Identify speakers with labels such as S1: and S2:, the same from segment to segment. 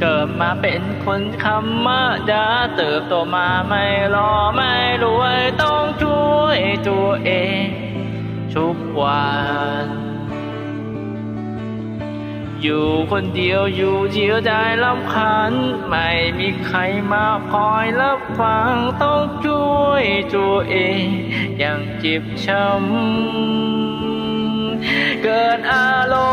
S1: เกิดมาเป็นคนธรรมดาเติบโตมาไม่รอไม่รวยต้องช่วยตัวเองทุกวันอยู่คนเดียวอยู่เดียวได้ลำคัน ไม่มีใครมาคอยรับฟังต้องช่วยตัวเองอย่างจิบช้ำเกิดอารมณ์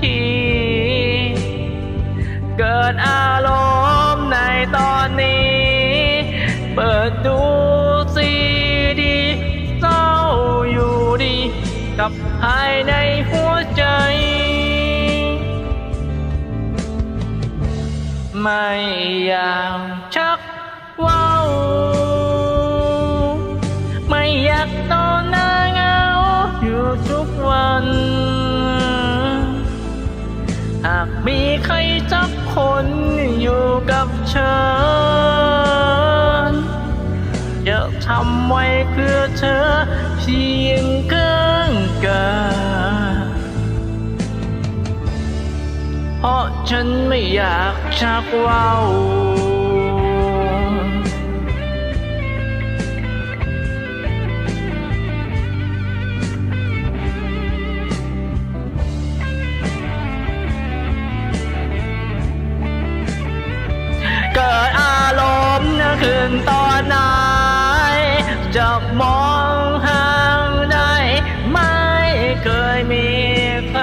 S1: ที เกิดอารมณ์ในตอนนี้ เปิดดูซีดีเศร้าอยู่ดี กับภายในหัวใจ ไม่อยากชักว้า กับฉันจะทำไว้เพื่อเธอเพียงกันกาเพราะฉันไม่อยากชักว่าว นะคืนตอนไหนจะมองหางได้ไม่เคยมีใคร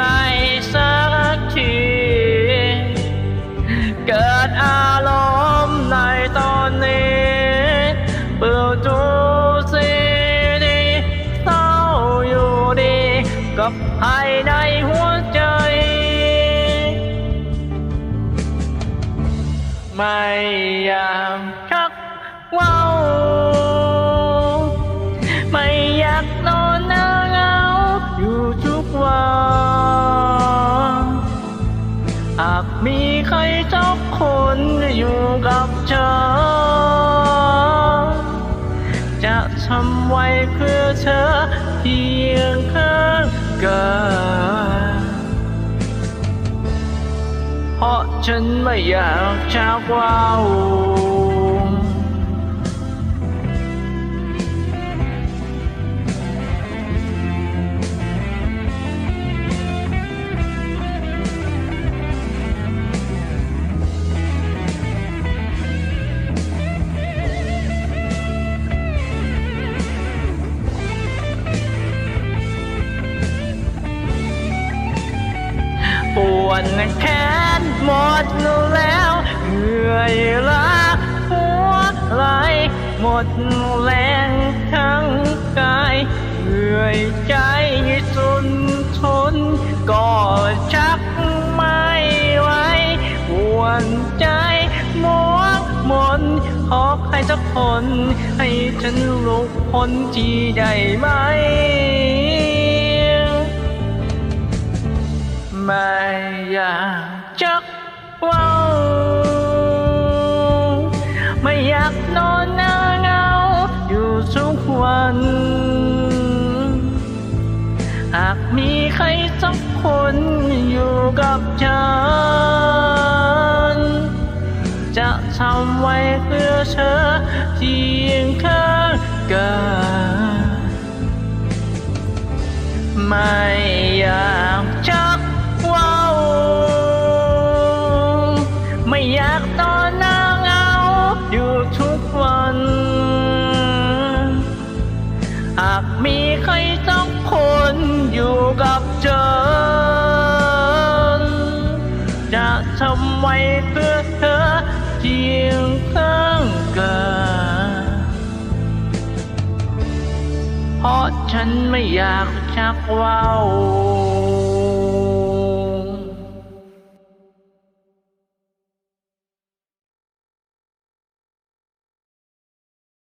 S1: สักที เกิดอารมณ์ในตอนนี้เปิดดูซีดีเศร้าอยู่ดีกับภายในหัวใจไม่ยากากมีใครสักคนอยู่กับเธอ จะทำไว้เพื่อเธอเพียงข้างกายเพราะฉันไม่อยากชักว่าว ปวดแขนหมดแล้วเหนื่อยล้าหัวไหลหมดแรงทั้งกายเหนื่อยใจสุนทนก็ชักไม่ไหวปวดใจมัวมนขอใครสักคน ให้ฉันลุกพ้นที่ได้ไหม อยากนอนหน้าเงา อยู่ทุกวัน หากมีใครสักคนอยู่กับฉัน จะทำไว้เพื่อเธอเพียงข้างกายไม่อยากชักว้าวไม่อยากตอน กับฉันจะทำไว้เพื่อเธอเพียงข้างกายเพราะฉันไม่อยากชักว้าว